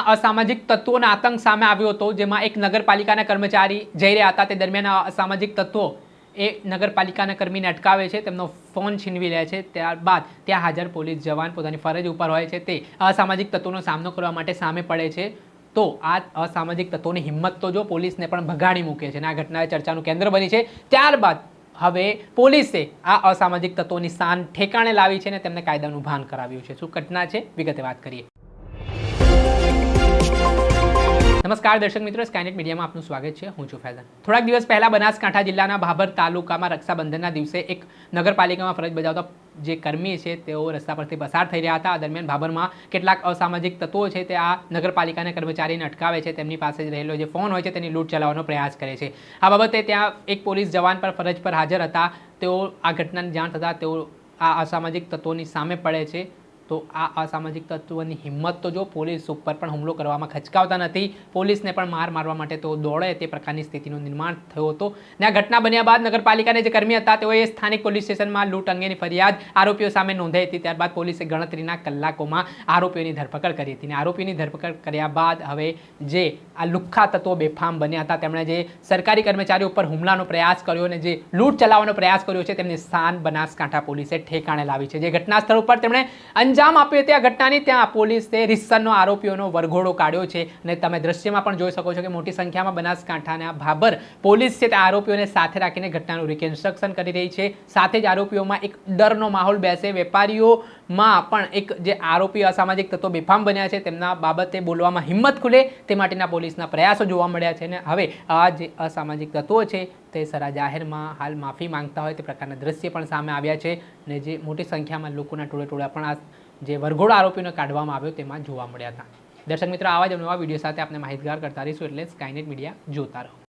અસામાજિક તત્વોના આતંક સામે આવ્યો હતો, જેમાં એક નગરપાલિકાના કર્મચારી જઈ રહ્યા હતા. તે દરમિયાન અસામાજિક તત્વો એ નગરપાલિકાના કર્મીને અટકાવે છે. તેમનો ફોન છીનવી લે છે. ત્યારબાદ ત્યાં હાજર પોલીસ જવાન પોતાની ફરજ ઉપર હોય છે. તે અસામાજિક તત્વોનો સામનો કરવા માટે સામે પડે છે. તો આ અસામાજિક તત્વોની હિંમત તો જો પોલીસને પણ ભગાડી મૂકે છે. અને આ ઘટના ચર્ચાનું કેન્દ્ર બની છે. ત્યારબાદ હવે પોલીસે આ અસામાજિક તત્વોની શાન ઠેકાણે લાવી છે અને તેમને કાયદાનું ભાન કરાવ્યું છે. શું ઘટના છે? વિગતે વાત કરીએ. નમસ્કાર દર્શક મિત્રો સ્કાયનેટ મીડિયામાં આપનું સ્વાગત છે. હું છું ફૈઝાન. થોડાક દિવસ પહેલા બનાસકાંઠા જિલ્લાના ભાભર તાલુકામાં રક્ષાબંધનના દિવસે એક નગરપાલિકામાં ફરજ બજાવતા જે કર્મી છે, તેઓ રસ્તા પરથી પસાર થઈ રહ્યા હતા. દરમિયાન ભાભરમાં કેટલાક અસામાજિક તત્વો છે, તે આ નગરપાલિકાના કર્મચારીને અટકાવે છે. તેમની પાસે રહેલો જે ફોન હોય છે, તેની લૂંટ ચલાવવાનો પ્રયાસ કરે છે. આ બાબતે ત્યાં એક પોલીસ જવાન પર ફરજ પર હાજર હતા. તેઓ આ ઘટનાની જાણ થતાં તેઓ આ અસામાજિક તત્વોની સામે પડે છે. તો આ અસામાજિક તત્વોની હિંમત તો જો પોલીસ ઉપર પણ હુમલો કરવામાં ખચકાવતા નથી, પોલીસને પણ માર મારવા માટે તો દોડે તે પ્રકારની સ્થિતિનું નિર્માણ થયો હતો. ને આ ઘટના બન્યા બાદ નગરપાલિકાના જે કર્મી હતા, તેઓએ સ્થાનિક પોલીસ સ્ટેશનમાં લૂંટ અંગેની ફરિયાદ આરોપીઓ સામે નોંધાઈ હતી. ત્યારબાદ પોલીસે ગણતરીના કલાકોમાં આરોપીઓની ધરપકડ કરી હતી. અને આરોપીની ધરપકડ કર્યા બાદ હવે જે આ લુખ્ખા તત્વો બેફામ બન્યા હતા, તેમણે જે સરકારી કર્મચારીઓ ઉપર હુમલાનો પ્રયાસ કર્યો અને જે લૂંટ ચલાવવાનો પ્રયાસ કર્યો છે, તેમની સ્થાન બનાસકાંઠા પોલીસે ઠેકાણે લાવી છે. જે ઘટના સ્થળ ઉપર તેમણે અંજામ આપ્યો તે આ ઘટનાની. ત્યાં પોલીસે રિસ્સનનો આરોપીઓનો વરઘોડો કાઢ્યો છે અને તમે દ્રશ્યમાં પણ જોઈ શકો છો કે મોટી સંખ્યામાં બનાસકાંઠાના ભાભર પોલીસ છે તે આરોપીઓને સાથે રાખીને ઘટનાનું રિકન્સ્ટ્રક્શન કરી રહી છે. સાથે જ આરોપીઓમાં એક ડરનો માહોલ બેસે. વેપારીઓમાં પણ એક જે આરોપી અસામાજિક તત્વો બેફામ બન્યા છે તેમના બાબતે બોલવામાં હિંમત ખુલે તે માટેના પોલીસના પ્રયાસો જોવા મળ્યા છે અને હવે આ જે અસામાજિક તત્વો છે તે સરા જાહેરમાં હાલ માફી માંગતા હોય તે પ્રકારના દ્રશ્ય પણ સામે આવ્યા છે અને જે મોટી સંખ્યામાં લોકોના ટોળે ટોળા પણ આ જે વરઘોડો આરોપીને કાઢવામાં આવ્યો તેમાં જોવા મળ્યા હતા. દર્શક મિત્રો, આવા જ નવા વીડિયો સાથે આપણે માહિતગાર કરતા રહીશું એટલે સ્કાયનેટ મીડિયા જોતા રહો.